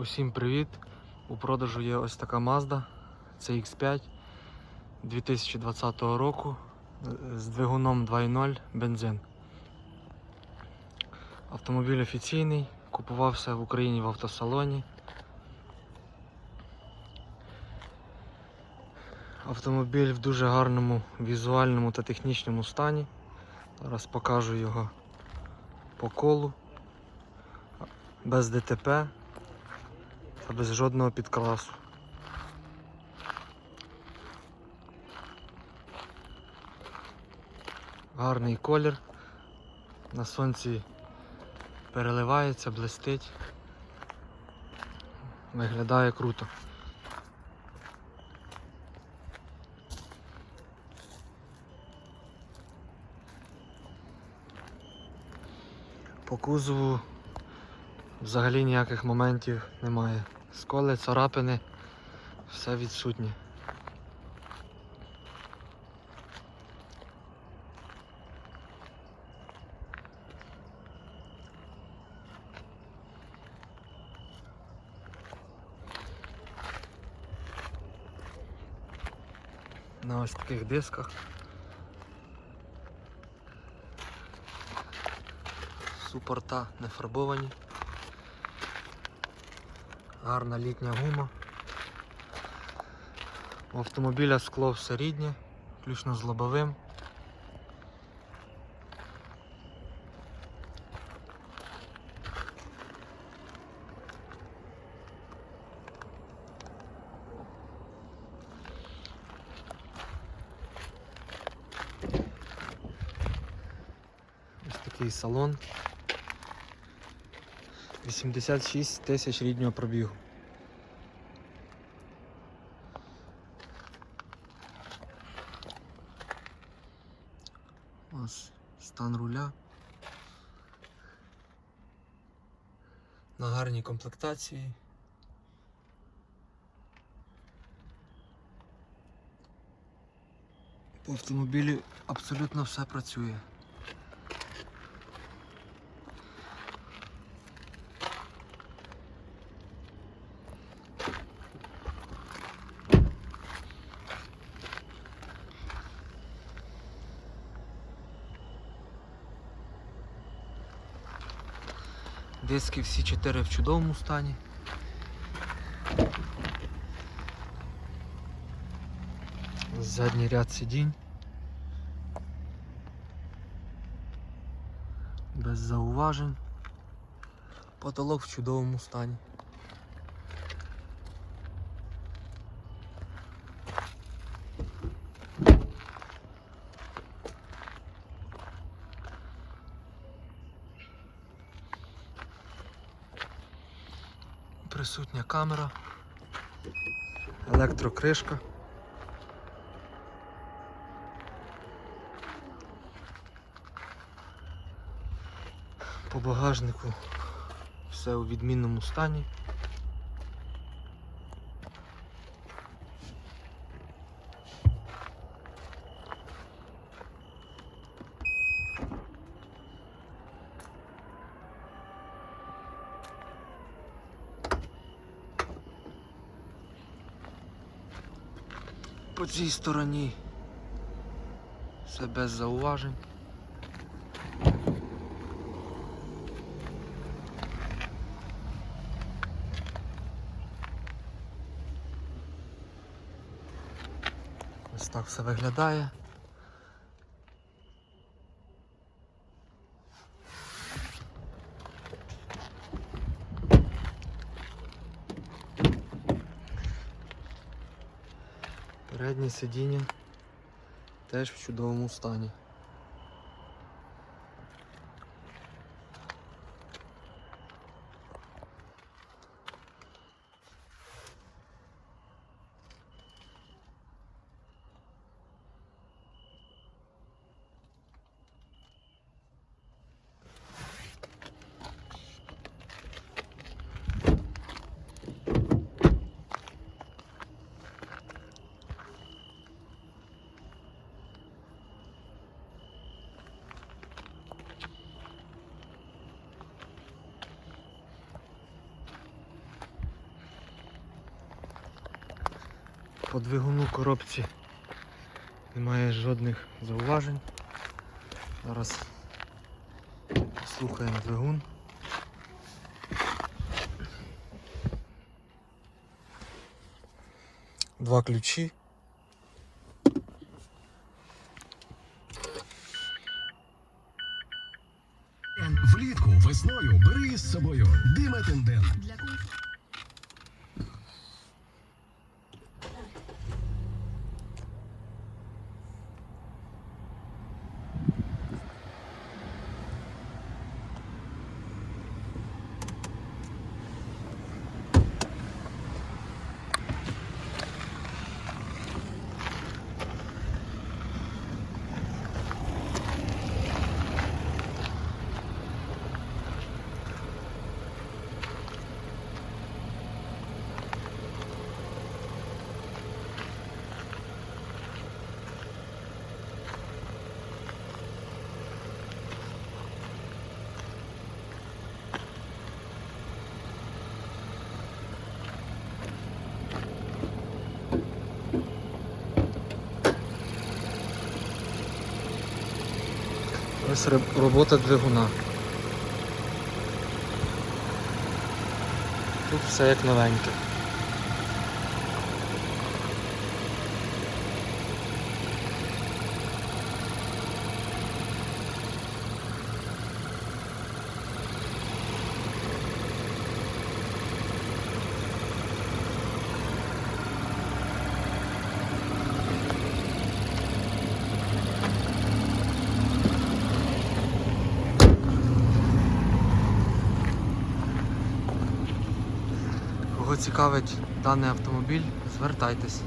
Усім привіт! У продажу є ось така Mazda CX5 2020 року з двигуном 2.0 бензин. Автомобіль офіційний, купувався в Україні в автосалоні. Автомобіль в дуже гарному візуальному та технічному стані. Зараз покажу його по колу, без ДТП та без жодного підкрасу. Гарний колір. На сонці переливається, блистить. Виглядає круто. По кузову взагалі ніяких моментів немає. Сколи, царапини, все відсутнє. На ось таких дисках. Супорта не фарбовані. Гарна літня гума. У автомобіля скло все ріднє, включно з лобовим. Ось такий салон. 86 тисяч ріднього пробігу. Ось стан руля. На гарній комплектації. По автомобілі абсолютно все працює. Диски всі чотири в чудовому стані. Задній ряд сидінь. Без зауважень. Потолок в чудовому стані. Присутня камера, електрокришка. По багажнику все у відмінному стані. По цій стороні все без зауважень. Ось так все виглядає. Переднє сидіння теж в чудовому стані. По двигуну коробці немає жодних зауважень. Зараз слухаємо двигун. Два ключі. Влітку весною бери із собою Диметенден. Роб- робота двигуна. Тут все як новеньке. Цікавить даний автомобіль, звертайтесь.